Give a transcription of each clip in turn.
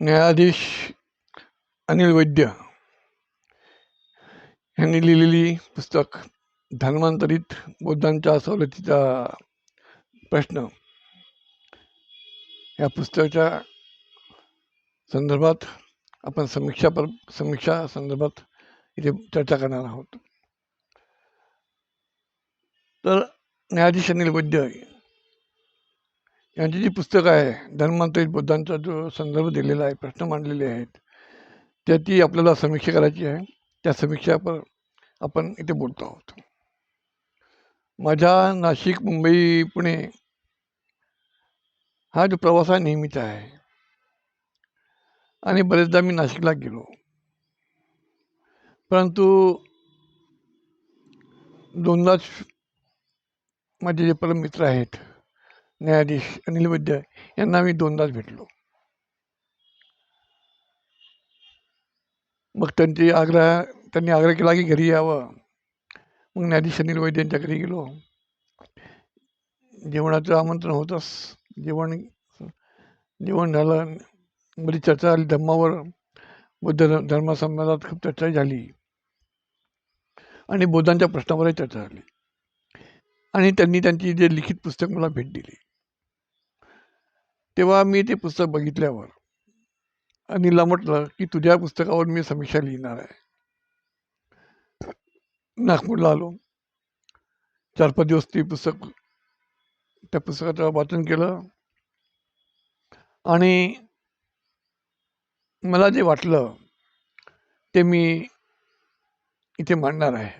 न्यायाधीश अनिल वैद्य यांनी लिहिलेली पुस्तक धर्मांतरित बौद्धांच्या सवलतीचा प्रश्न. या पुस्तकाच्या संदर्भात आपण समीक्षा पर समीक्षा संदर्भात इथे चर्चा करणार आहोत. तर न्यायाधीश अनिल वैद्य यांची जी पुस्तकं आहे धर्मांतरित बुद्धांचा जो संदर्भ दिलेला आहे प्रश्न मांडलेले आहेत त्याची आपल्याला समीक्षा करायची आहे. त्या समीक्षापर आपण इथे बोलतो आहोत. माझ्या नाशिक मुंबई पुणे हा जो प्रवास हा नेहमीचा आहे. आणि बरेचदा मी नाशिकला गेलो. परंतु दोनदाच माझे जे परम मित्र आहेत न्यायाधीश अनिल वैद्य यांना मी दोनदाच भेटलो. मग त्यांची आग्रह त्यांनी आग्रह केला की घरी यावं. मग न्यायाधीश अनिल वैद्य यांच्या घरी गेलो. जेवणाचं आमंत्रण होतंच. जेवण जेवण झालं. बरी चर्चा झाली. धम्मावर बुद्ध धर्मसंबंधात खूप चर्चा झाली. आणि बुद्धांच्या प्रश्नावरही चर्चा झाली. आणि त्यांनी त्यांची जे लिखित पुस्तक मला भेट दिली. तेव्हा मी ते पुस्तक बघितल्यावर अनिलला म्हटलं की तुझ्या पुस्तकावर मी समीक्षा लिहिणार आहे. नागपूरला आलो. चार पाच दिवस ते पुस्तक त्या पुस्तकाचं वाचन केलं. आणि मला जे वाटलं ते मी इथे मांडणार आहे.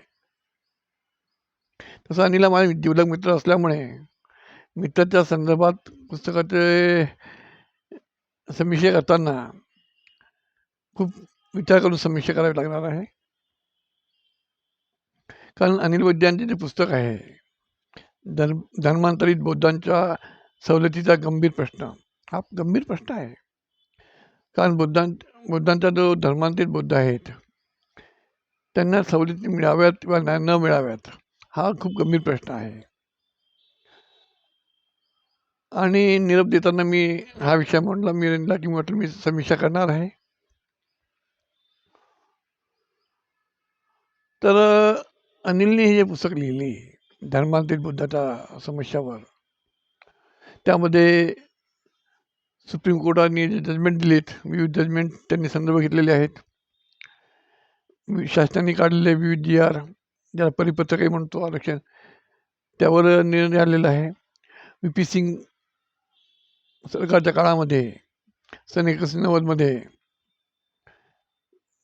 तसं अनिला माझा जीवलग मित्र असल्यामुळे मित्राच्या संदर्भात पुस्तकाचे समीक्षा करताना खूप विचार करून समीक्षा करावी लागणार आहे. कारण अनिल वैद्यांचे जे पुस्तक आहे धर्म धर्मांतरित बौद्धांच्या सवलतीचा गंभीर प्रश्न हा गंभीर प्रश्न आहे. कारण बुद्धां बुद्धांचा जो धर्मांतरित बुद्ध आहेत त्यांना सवलती मिळाव्यात किंवा न मिळाव्यात हा खूप गंभीर प्रश्न आहे. आणि निरोप देताना मी हा विषय म्हणला मी की म्हटलं मी समीक्षा करणार आहे. तर अनिलने हे जे पुस्तक लिहिली धर्मांतरित बुद्धाच्या समस्यावर त्यामध्ये सुप्रीम कोर्टाने जे जजमेंट दिलेत विविध जजमेंट त्यांनी संदर्भ घेतलेले आहेत. शासनाने काढलेले विविध जी आर ज्याला परिपत्रकही म्हणतो आरक्षण त्यावर निर्णय आलेला आहे. व्ही पी सिंग सरकारच्या काळामध्ये सन एकोणीसशे नव्वदमध्ये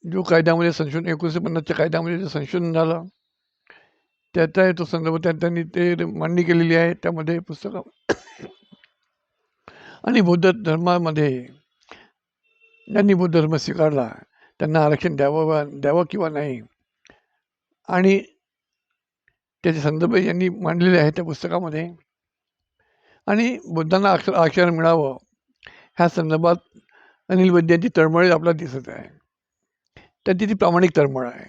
जो कायद्यामध्ये संशोधन एकोणीसशे पन्नासच्या कायद्यामध्ये जे संशोधन झालं त्याचा तो संदर्भ त्यांनी ते मांडणी केलेली आहे. त्यामध्ये पुस्तक आणि बौद्ध धर्मामध्ये ज्यांनी बौद्ध धर्म स्वीकारला त्यांना आरक्षण द्यावं द्यावं किंवा नाही. आणि त्याचे संदर्भ यांनी मांडलेले आहेत त्या पुस्तकामध्ये आणि बुद्धांना आक्ष आक्षर मिळावं. ह्या संदर्भात अनिल वैद्यांची तळमळ आपल्याला दिसत आहे. त्यांची ती प्रामाणिक तळमळ आहे.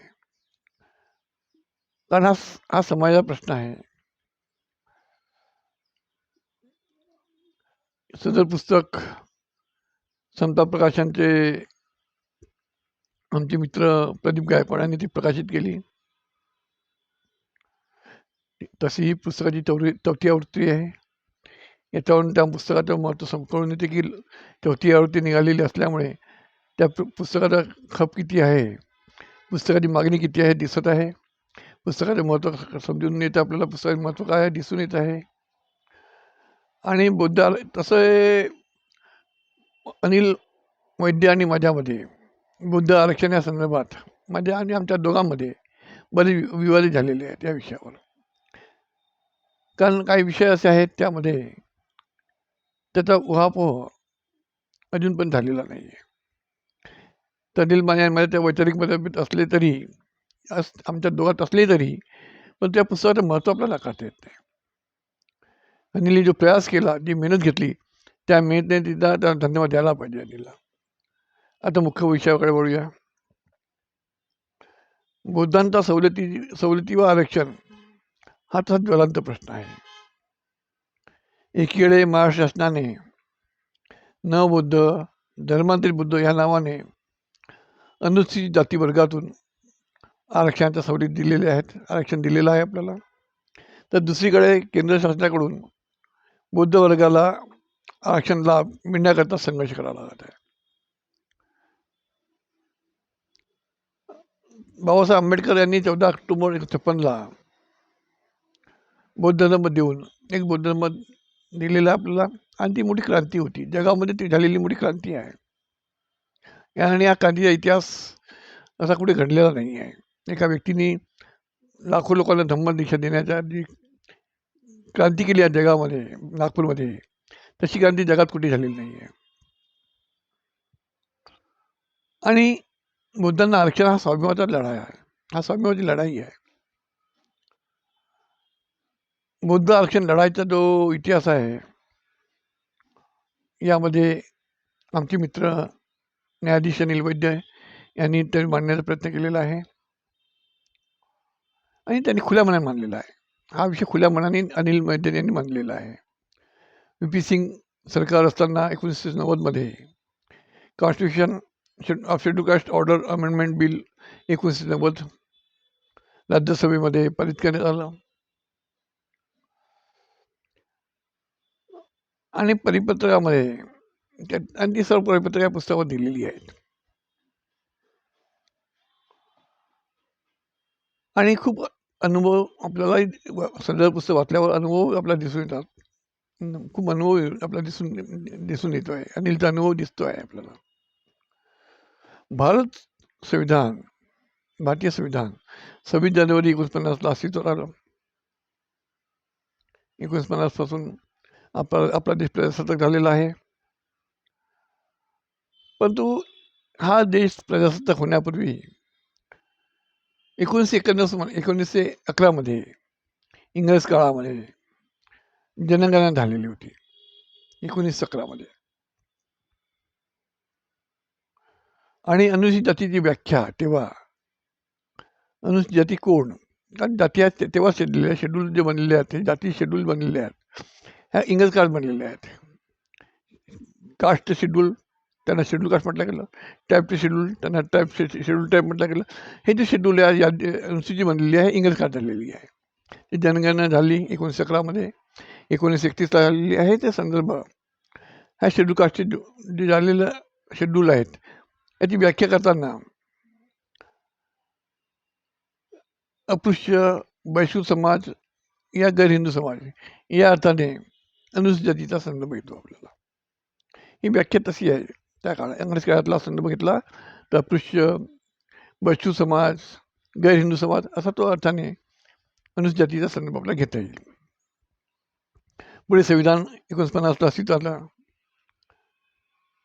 कारण हा हा समाजाचा प्रश्न आहे. सदर पुस्तक समता प्रकाशांचे आमचे मित्र प्रदीप गायकवाड यांनी ती प्रकाशित केली. तशी ही पुस्तकाची चौथी चौथी आवृत्ती आहे. याच्यावरून त्या पुस्तकाचं महत्त्व समकळून येते की चौथी आवृत्ती निघालेली असल्यामुळे त्या पुस्तकाचा खप किती आहे? पुस्तकाची मागणी किती आहे? दिसत आहे? पुस्तकाचं महत्त्व समजून येतं. आपल्याला पुस्तकाचे महत्त्व काय आहे? दिसून येत आहे. आणि बुद्ध तसं अनिल वैद्य आणि माझ्यामध्ये बुद्ध आरक्षण या संदर्भात माझ्या आणि आमच्या दोघांमध्ये बरेच विवाद झालेले आहेत या विषयावर. कारण काही विषय असे आहेत त्यामध्ये त्याचा उहापोह अजून पण झालेला नाही आहे तरील माझ्या त्या वैचारिक मतभेद असले तरी अस आमच्या दोघात असले तरी पण त्या पुस्तकाचं महत्त्व आपल्याला करता येत नाही. अनिलने जो प्रयास केला जी मेहनत घेतली त्या मेहनतीने तिला त्याला धन्यवाद द्यायला पाहिजे अनिलला. आता मुख्य विषयाकडे वळूया. बुद्धांचा सवलती सवलती व आरक्षण हा तसा ज्वलांत प्रश्न आहे. एकीकडे महाराष्ट्र शासनाने न बुद्ध धर्मांतरित बुद्ध या नावाने अनुसूचित जाती वर्गातून आरक्षणाच्या सवलती दिलेल्या आहेत. आरक्षण दिलेलं आहे आपल्याला. तर दुसरीकडे केंद्र शासनाकडून बौद्ध वर्गाला आरक्षण लाभ मिळण्याकरता संघर्ष करावा लागत आहे. बाबासाहेब आंबेडकर यांनी चौदा ऑक्टोबर एकोणीसशे छप्पनला बौद्ध धर्म देऊन एक बौद्ध धर्म दिलेला आपल्याला आणि ती मोठी क्रांती होती. जगामध्ये ती झालेली मोठी क्रांती आहे. आणि या क्रांतीचा इतिहास असा कुठे घडलेला नाही आहे एका व्यक्तीने लाखो लोकांना धम्म दीक्षा देण्याच्या जी क्रांती केली आहे जगामध्ये नागपूरमध्ये. तशी क्रांती जगात कुठे झालेली नाही आहे आणि बुद्धांना आरक्षण हा स्वाभिमानाचा लढा आहे. हा स्वाभिमानाची लढाई आहे. बौद्ध आरक्षण लढाईचा जो इतिहास आहे यामध्ये आमचे मित्र न्यायाधीश अनिल वैद्य यांनी ते मांडण्याचा प्रयत्न केलेला आहे. आणि त्यांनी खुल्या मनाने मानलेला आहे. हा विषय खुल्या मनाने अनिल वैद्य यांनी मांडलेला आहे. व्ही पी सिंग सरकार असताना एकोणीसशे नव्वदमध्ये constitution shed of schedule caste order amendment bill एकोणीसशे नव्वद राज्यसभेमध्ये पारित करण्यात आलं. आणि परिपत्रकामध्ये त्या आणि ती सर्व परिपत्रक या पुस्तकावर दिलेली आहेत. आणि खूप अनुभव आपल्याला सदर पुस्तक वाचल्यावर अनुभव आपल्याला दिसून येतात. खूप अनुभव आपल्याला दिसून दिसून येतो आहे अनिलचा अनुभव दिसतो आहे आपल्याला. भारत संविधान भारतीय संविधान सव्वीस जानेवारी एकोणीस पन्नासला अस्तित्वात आलं. एकोणीस पन्नासपासून आपला आपला देश प्रजासत्ताक झालेला आहे. परंतु हा देश प्रजासत्ताक होण्यापूर्वी एकोणीसशे एकोणीस एकोणीसशे अकरामध्ये इंग्रज काळामध्ये जनगणना झालेली होती. एकोणीसशे अकरामध्ये आणि अनुसूचित जातीची व्याख्या तेव्हा अनुसूचित जाती कोण? कारण जाती आहेत तेव्हा शेडलेल्या शेड्यूल जे बनलेले आहेत ते जाती शेड्यूल बनलेले आहेत. ह्या इंग्रज काळात बनलेल्या आहेत. कास्ट शेड्यूल त्यांना शेड्यूल कास्ट म्हटलं गेलं. टाईपचे शेड्यूल त्यांना टाईप शेड्यूल टाईप म्हटलं गेलं. हे जे शेड्यूल आहे या अनुसूची बनलेली आहे इंग्रज काळात झालेली आहे. ती जनगणना झाली एकोणीसशे अकरामध्ये एकोणीसशे एकतीसला झालेली आहे त्या संदर्भ. ह्या शेड्यूल कास्टचे जे झालेलं शेड्यूल आहेत याची व्याख्या करताना अपृश्य वैश्व समाज या गैर हिंदू समाज या अर्थाने अनुसजातीचा जातीचा संदर्भ आपल्याला. ही व्याख्या तशी आहे. त्या काळात इंग्रज काळातला संदर्भ घेतला तर पृष्य बच्छू समाज गैर हिंदू समाज असा तो अर्थाने अनुसजातीचा संदर्भ आपल्याला घेता येईल. पुढे संविधान एकोणीस पन्नासला अस्तित्वात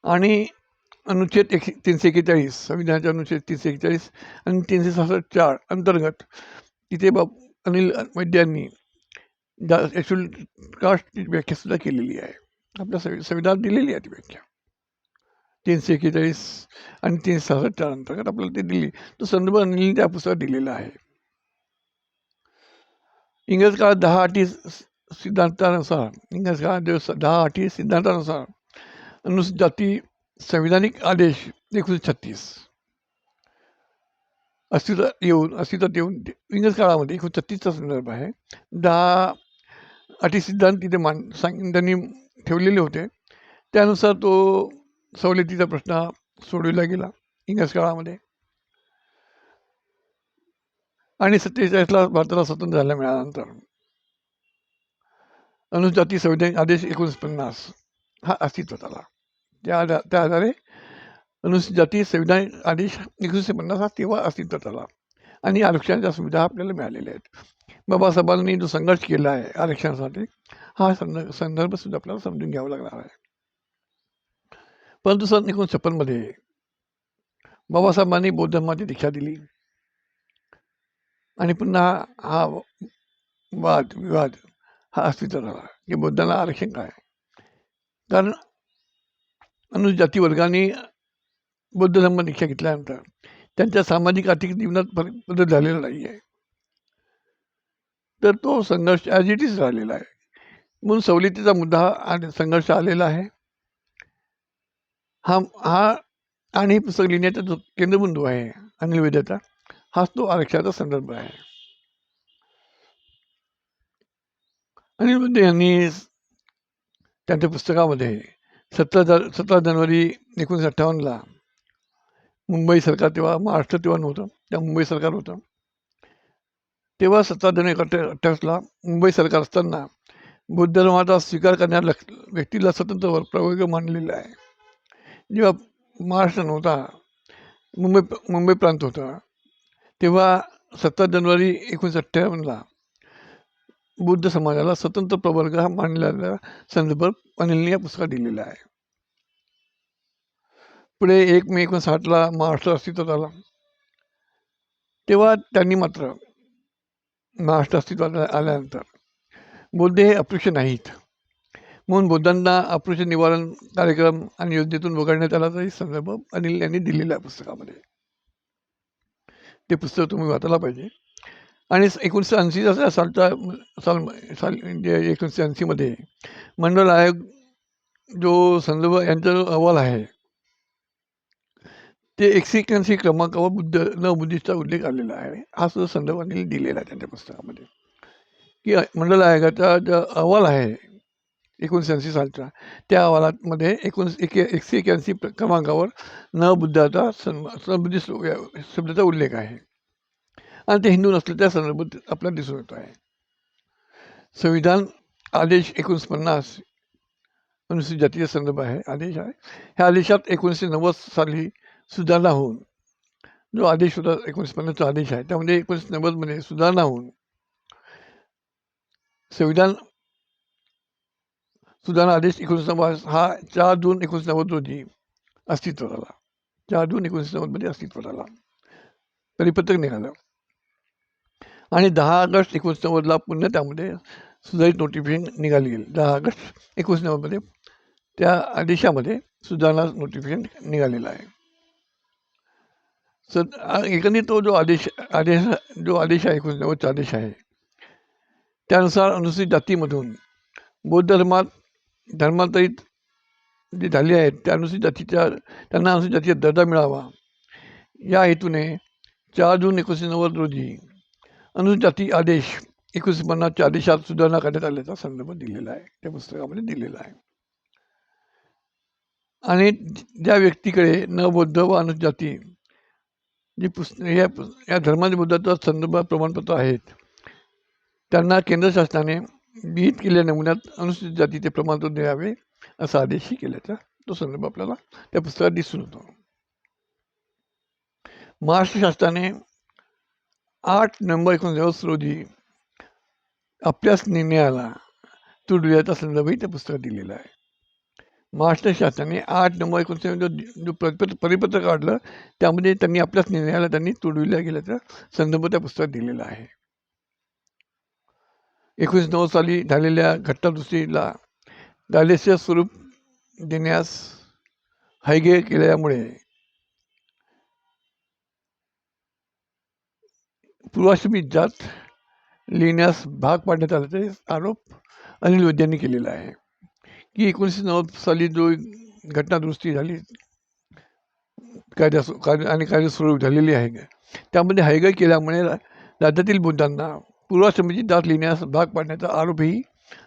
आणि अनुच्छेद एक तीनशे एक्केचाळीस संविधानाच्या अनुच्छेद तीनशे एक्केचाळीस आणि तीनशे सहासष्ट चार अंतर्गत तिथे बाब अनिल वैद्यांनी जा ॲक्च्युअल कास्टची व्याख्यासुद्धा केलेली आहे. आपल्या संवि संविधान दिलेली आहे ती व्याख्या. तीनशे एक्केचाळीस आणि तीनशे सहासष्टच्या चार अंतर्गत आपल्याला ते दिली. तो संदर्भ अनिल त्या पुस्तकात दिलेला आहे. इंग्रज काळात दहा अटी सिद्धांतानुसार इंग्रज काळात दहा अटी सिद्धांतानुसार अनुसूचित जाती संविधानिक आदेश एकोणीसशे छत्तीस. अस्तित्वात येऊन अस्तित्वात येऊन इंग्रज काळामध्ये एकोणीसशे छत्तीसचा संदर्भ आहे. दहा अटी सिद्धांत तिथे मान सांग त्यांनी ठेवलेले होते. त्यानुसार तो सवलतीचा प्रश्न सोडविला गेला इंग्रज काळामध्ये. आणि सत्तेचाळीसला भारताला स्वतंत्र झाल्या मिळाल्यानंतर. अनुजाती संविधान आदेश एकोणीस पन्नास हा अस्तित्वात आला. त्या आधा त्या आधारे अनुसूचित संविधान आदेश एकोणीसशे पन्नास हा तेव्हा अस्तित्वात आला. आणि आरक्षणाच्या सुविधा आपल्याला मिळालेल्या आहेत. बाबासाहेबांनी जो संघर्ष केला आहे आरक्षणासाठी हा संदर्भ संदर्भसुद्धा आपल्याला समजून घ्यावा लागणार आहे. परंतु सन एकोणीसशे छप्पनमध्ये बाबासाहेबांनी बौद्ध धर्माची दीक्षा दिली. आणि पुन्हा हा वाद विवाद हा अस्तित्व झाला की बौद्धांना आरक्षण काय? कारण अनुजाती वर्गाने बौद्ध धर्म दीक्षा घेतल्यानंतर त्यांच्या सामाजिक आर्थिक जीवनात फरक बदल झालेला नाही आहे तर तो संघर्ष ॲज इट इज राहिलेला आहे. म्हणून सवलतीचा मुद्दा आणि संघर्ष आलेला आहे. हा हा आणि हे पुस्तक लिहिण्याचा जो केंद्रबिंदू आहे अनिल वैद्याचा हाच तो आरक्षणाचा संदर्भ आहे. अनिल वैद्य यांनी त्यांच्या पुस्तकामध्ये सतरा ज सतरा जानेवारी एकोणीसशे अठ्ठावन्नला मुंबई सरकार तेव्हा महाराष्ट्र तेव्हा नव्हतं त्या मुंबई सरकार होतं. तेव्हा सत्ताधारी जानेवारी अठ्ठावीसला मुंबई सरकार असताना बौद्ध धर्माचा स्वीकार करणाऱ्या लक्ष व्यक्तीला स्वतंत्र प्रवर्ग मानलेला आहे. जेव्हा महाराष्ट्र नव्हता मुंबई मुंबई प्रांत होता तेव्हा सत्ता जानेवारी एकोणीसशे अठ्ठावन्नला बुद्ध समाजाला स्वतंत्र प्रवर्ग हा मानलेला संदर्भ अनिलने या पुस्तकात दिलेला आहे. पुढे एक मे एकोणीसशे साठला महाराष्ट्र अस्तित्वात आला. तेव्हा त्यांनी मात्र महाराष्ट्र अस्तित्वात आल्यानंतर. बौद्ध हे अपृक्ष नाहीत. म्हणून बौद्धांना अपृक्ष निवारण कार्यक्रम आणि योजनेतून वगळण्यात आल्याचाही संदर्भ अनिल यांनी दिलेला आहे पुस्तकामध्ये. ते पुस्तक तुम्ही वाचायला पाहिजे. आणि एकोणीसशे ऐंशीच्या सालचा साल साल जे एकोणीसशे ऐंशीमध्ये मंडळ आयोग जो संदर्भ यांचा जो अहवाल आहे ते एकशे क्रमांकावर बुद्ध न बुद्धिस्टचा उल्लेख आलेला आहे. हा सुद्धा संदर्भ दिलेला आहे त्यांच्या पुस्तकामध्ये. की मंडल आयोगाचा जो अहवाल आहे एकोणीसशे ऐंशी सालचा त्या अहवालामध्ये एकोणीस एके एकशे एक्याऐंशी क्रमांकावर न बुद्धाचा सन बुद्धिस्ट शब्दाचा उल्लेख आहे. आणि ते हिंदू नसल्याच्या संदर्भात आपल्याला दिसून येतो आहे. संविधान आदेश एकोणीस पन्नास अनुसूचित जातीचा संदर्भ आहे. आदेश आहे. ह्या आदेशात एकोणीसशे नव्वद साली सुधारणा होऊन जो आदेश होता एकोणीस पन्नासचा आदेश आहे त्यामध्ये एकोणीस नव्वदमध्ये सुधारणा होऊन संविधान सुधारणा आदेश एकोणीस नव्वद हा चार जून एकोणीस नव्वद रोजी अस्तित्वात आला. चार जून एकोणीसशे नव्वदमध्ये अस्तित्वात आला. परिपत्रक निघालं. आणि दहा ऑगस्ट एकोणीस नव्वदला पुन्हा त्यामध्ये सुधारित नोटिफिकेशन निघाली गेली. दहा ऑगस्ट एकोणीस नव्वदमध्ये त्या आदेशामध्ये सुधारणा नोटिफिकेशन निघालेलं आहे. सर एकंदरीत तो जो आदेश आदेश जो आदेश आहे एकोणीसशे आदेश आहे त्यानुसार अनुसूचित जातीमधून बौद्ध धर्मात धर्मांतरित जे झाले आहेत त्या अनुसूचित जातीच्या त्यांना अनुसूचित जातीचा दर्जा मिळावा. या हेतूने चार जून एकोणीसशे नव्वद रोजी अनुसूचित जाती आदेश एकोणीसशे पन्नासच्या आदेशात सुधारणा करण्यात आल्याचा संदर्भ दिलेला आहे त्या पुस्तकामध्ये दिलेला आहे. आणि ज्या व्यक्तीकडे न बौद्ध व अनुसूचित जाती जी पुस्त या या धर्माच्या बुद्धाचा संदर्भ प्रमाणपत्र आहेत. त्यांना केंद्र शासनाने विहित केलेल्या नमुन्यात अनुसूचित जातीचे प्रमाणपत्र द्यावे असा आदेशही केल्याचा तो संदर्भ आपल्याला त्या पुस्तकात दिसून येतो. महाराष्ट्र शासनाने आठ नोव्हेंबर एकोणीसशे रोजी आपल्याच निर्णयाला तुडव्याचा संदर्भही त्या पुस्तकात दिलेला आहे. महाराष्ट्र शासनाने आठ नऊ एकोणीसशे जो परिपत्र परिपत्र काढलं त्यामध्ये त्यांनी आपल्याच निर्णयाला त्यांनी तुडविल्या गेल्याचा संदर्भ त्या पुस्तकात दिलेला आहे. एकोणीस नऊ साली झालेल्या घटनादुरुस्तीला दालेस्य स्वरूप देण्यास हैगे केल्यामुळे पूर्वाश्रमी जात लिहिण्यास भाग पाडण्यात आल्याचा आरोप अनिल वैद्यांनी केलेला आहे. की एकोणीसशे नव्वद साली जो घटनादुरुस्ती झाली कायदा कायदे आणि कायदे स्वरूप झालेली आहे. त्यामध्ये हैगे केल्यामुळे राज्यातील बुद्धांना पूर्वाश्रमीची दात लिहिण्यास भाग पाडण्याचा आरोपही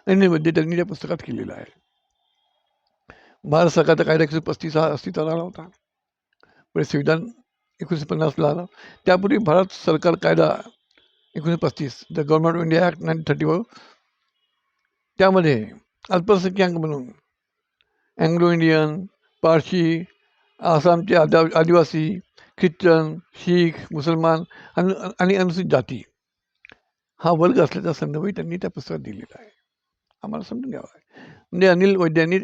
अनिल त्यांनी त्या पुस्तकात केलेला आहे. भारत सरकारचा कायदा एकशे पस्तीस हा अस्तित्वात आला होता. पुढे संविधान एकोणीसशे पन्नासला आला. त्यापूर्वी भारत सरकार कायदा एकोणीसशे पस्तीस the government of India act nine thirty four त्यामध्ये अल्पसंख्याक म्हणून अँग्लो इंडियन पारशी आसामचे आदा आदिवासी ख्रिश्चन शीख मुसलमान आणि आणि अनुसूचित जाती. हा वर्ग असल्याचा संदर्भही त्यांनी त्या पुस्तकात दिलेला आहे. आम्हाला समजून घ्यावा म्हणजे अनिल वैद्यांनी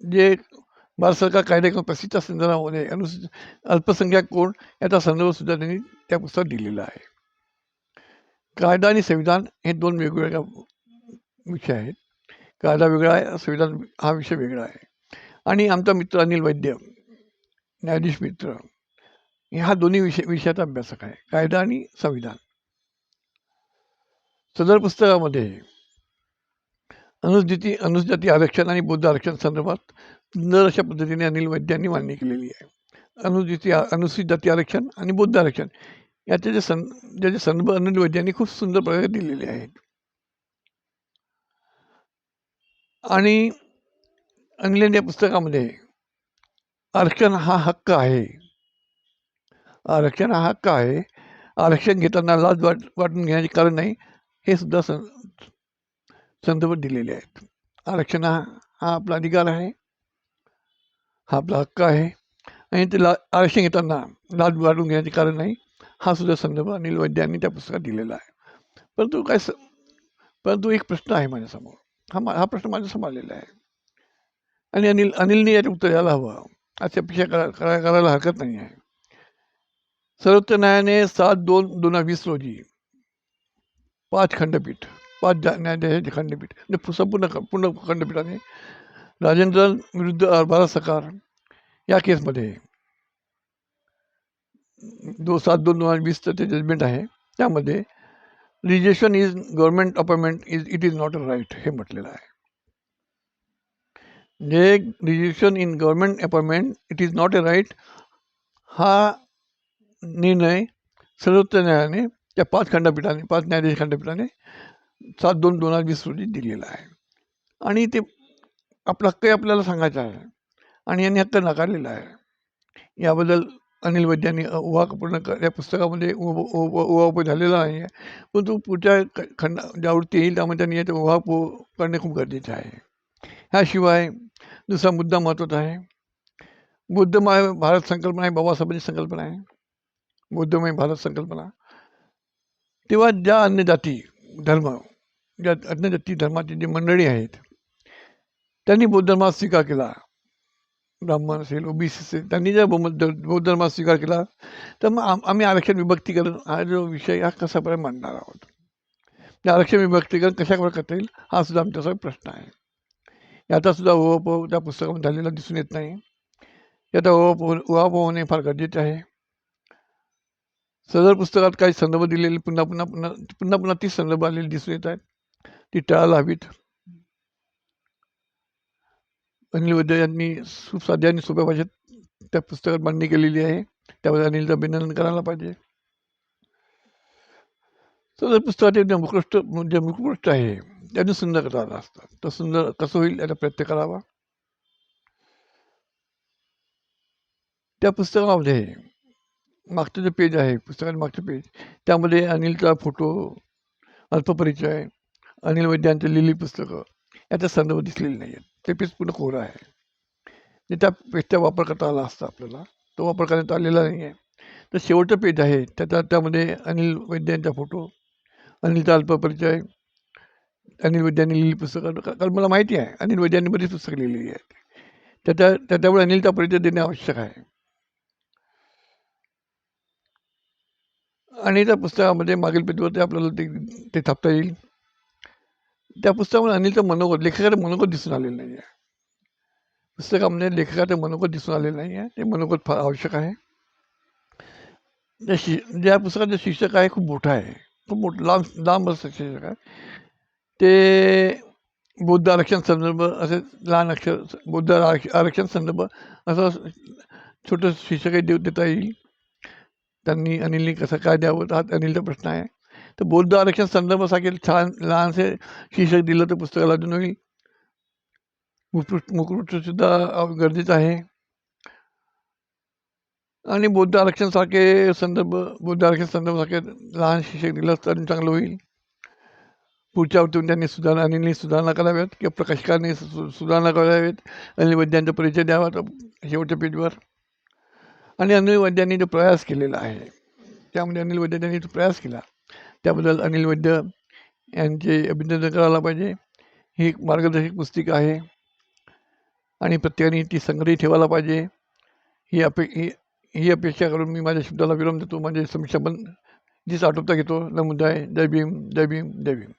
जे भारत सरकार कायदे प्रसिद्धच्या संदर्भामध्ये अनुसूचित अल्पसंख्याक कोण याचा संदर्भसुद्धा त्यांनी त्या पुस्तकात दिलेला आहे. कायदा आणि संविधान हे दोन वेगवेगळ्या विषय आहेत. कायदा वेगळा आहे? संविधान हा विषय वेगळा आहे. आणि आमचा मित्र अनिल वैद्य न्यायाधीश मित्र हा दोन्ही विषय विषयाचा अभ्यासक आहे. कायदा आणि संविधान. सदर पुस्तकामध्ये अनुसूचिती अनुसूचिती आरक्षण आणि बौद्ध आरक्षण संदर्भात सुंदर अशा पद्धतीने अनिल वैद्यांनी मांडणी केलेली आहे. अनुसूचिती अनुसूचित जाती आरक्षण आणि बौद्ध आरक्षण याचे जे सं ज्याचे संदर्भ अनिल वैद्यांनी खूप सुंदर प्रकारे दिलेले आहेत. आणि इंग्लंड या पुस्तकामध्ये आरक्षण हा हक्क आहे. आरक्षण हा हक्क आहे. आरक्षण घेताना लाज वाट वाटून घेण्याचे कारण नाही हे सुद्धा सं संदर्भ दिलेले आहेत. आरक्षण हा हा आपला अधिकार आहे. हा आपला हक्क आहे. आणि ते ला आरक्षण घेताना लाज वाढून घेण्याचे कारण नाही हा सुद्धा संदर्भ अनिल वैद्य यांनी त्या पुस्तकात दिलेला आहे. परंतु काय स परंतु एक प्रश्न आहे माझ्यासमोर. हा हा प्रश्न माझ्यासमोर आलेला आहे. आणि अनिल अनिलने याचे उत्तर द्यायला हवं. अशी अपेक्षा करा करा करायला हरकत नाही आहे. सर्वोच्च न्यायालयाने सात दोन दोन हजार वीस रोजी पाच खंडपीठ पाच जा न्यायाधीशांचे खंडपीठ म्हणजे संपूर्ण पूर्ण खंडपीठाने राजेंद्रन विरुद्ध भारत सरकार या केसमध्ये दो सात दोन दोन हजार वीसचं ते जजमेंट आहे. त्यामध्ये rejection is government appointment is it is not a right हे म्हटलेलं आहे. जे rejection in government appointment it is not a right हा निर्णय सर्वोच्च न्यायालयाने त्या पाच खंडपीठाने पाच न्यायाधीश खंडपीठाने सात दोन दोन हजार वीस रोजी दिलेला आहे. आणि ते आपला हक्कही आपल्याला सांगायचा आहे. आणि यांनी हक्क नाकारलेला आहे. याबद्दल अनिल वैद्यांनी उभा पूर्ण क या पुस्तकामध्ये उभा झालेला नाही आहे परंतु पुढच्या ख खंड ज्या आवृत्ती येईल त्यामध्ये त्यांनी याचा उभा करणे खूप गरजेचं आहे. ह्याशिवाय दुसरा मुद्दा महत्त्वाचा आहे. बुद्धमय भारत संकल्पना आहे बाबासाहेबांची संकल्पना आहे. बुद्धमय भारत संकल्पना. तेव्हा ज्या अन्य जाती धर्म ज्या अन्य जाती धर्माची जी मंडळी आहेत त्यांनी बौद्ध धर्मात स्वीकार केला. ब्राह्मण असेल ओबीसी असेल त्यांनी जर बौद्ध धर्मात स्वीकार केला तर मग आम आम्ही आरक्षण विभक्तीकरण हा जो विषय हा कसापर्यंत मांडणार आहोत? त्या आरक्षण विभक्तीकरण कशाप्रकारे करता येईल? हा सुद्धा आमच्यासमोर प्रश्न आहे. याचा सुद्धा उहापोह त्या पुस्तकामध्ये झालेला दिसून येत नाही. याचा उहापोह उहापोह होणे फार गरजेचे आहे. सदर पुस्तकात काही संदर्भ दिलेले पुन्हा पुन्हा पुन्हा पुन्हा पुन्हा तीच संदर्भ आलेली दिसून येत आहेत. ती टाळायला हवीत. अनिल वैद्य यांनी खूप साध्या आणि सोप्या भाषेत त्या पुस्तकात मांडणी केलेली आहे. त्यामध्ये अनिलचं अभिनंदन करायला पाहिजे. तर पुस्तकाचे जे मुखपृष्ठ जे मुखपृष्ठ आहे त्यांनी सुंदर करायला असतात. तर सुंदर कसं होईल याचा प्रयत्न करावा. त्या पुस्तकामध्ये मागचं जे पेज आहे पुस्तकाचे मागचं पेज त्यामध्ये अनिलचा फोटो अल्पपरिचय अनिल वैद्यांचे लिहिली पुस्तकं याचा संदर्भ दिसलेले नाही आहेत ते पेज पूर्ण कोरं आहे. त्या पेजचा वापर करता आला असता आपल्याला. तो वापर करण्यात आलेला नाही आहे. तर शेवटचं पेज आहे. त्याचा त्यामध्ये अनिल वैद्यांचा फोटो. अनिलचा अल्पपरिचय अनिल वैद्यांनी लिहिली पुस्तकं. कारण मला माहिती आहे. अनिल वैद्यांनी बरीच पुस्तकं लिहिलेली आहेत. त्याच्या त्याच्यामुळे अनिलचा परिचय देणे आवश्यक आहे. आणि त्या पुस्तकामध्ये मागील पेजवरती आपल्याला ते ते थापता येईल. त्या पुस्तकामध्ये अनिलचं मनोगत लेखकाचं मनोगत दिसून आलेलं नाही आहे पुस्तकामध्ये लेखकाचं मनोगत दिसून आलेलं नाही आहे ते मनोगत फार आवश्यक आहे. ज्या शि ज्या पुस्तकाचं शीर्षक आहे खूप मोठं आहे. खूप मोठं लांब लांब असं शीर्षक आहे. ते बौद्ध आरक्षण संदर्भ असे लहान अक्षर बौद्ध आरक्षण संदर्भ असं छोटं शीर्षकही देऊ देता येईल. त्यांनी अनिलनी कसं काय द्यावं हा अनिलचा प्रश्न आहे. तर बौद्ध आरक्षण संदर्भासाठी छान लहानसे शीर्षक दिलं तर पुस्तकाला अजून होईल मुखपृष्ठ गरजेचं आहे. आणि बौद्ध आरक्षणसारखे संदर्भ बौद्ध आरक्षण संदर्भासारखे लहान शीर्षक दिलं तर अजून चांगलं होईल. पुढच्या वरतून त्यांनी सुधारणा अनिलनी सुधारणा कराव्यात किंवा प्रकाशकांनी सुधारणा कराव्यात. अनिल वैद्यांचा परिचय द्यावा शेवटच्या पेजवर. आणि अनिल वैद्यांनी जो प्रयास केलेला आहे त्यामध्ये अनिल वैद्य यांनी जो प्रयास केला त्याबद्दल अनिल वैद्य यांचे अभिनंदन करायला पाहिजे. ही एक मार्गदर्शक पुस्तिका आहे. आणि प्रत्येकाने ती संग्रही ठेवायला पाहिजे. ही अपे ही ही अपेक्षा करून मी माझ्या शब्दाला विराम देतो. माझे समीक्षा बंद जीच आटोपता घेतो आहे जय भीम जय भीम जय भीम.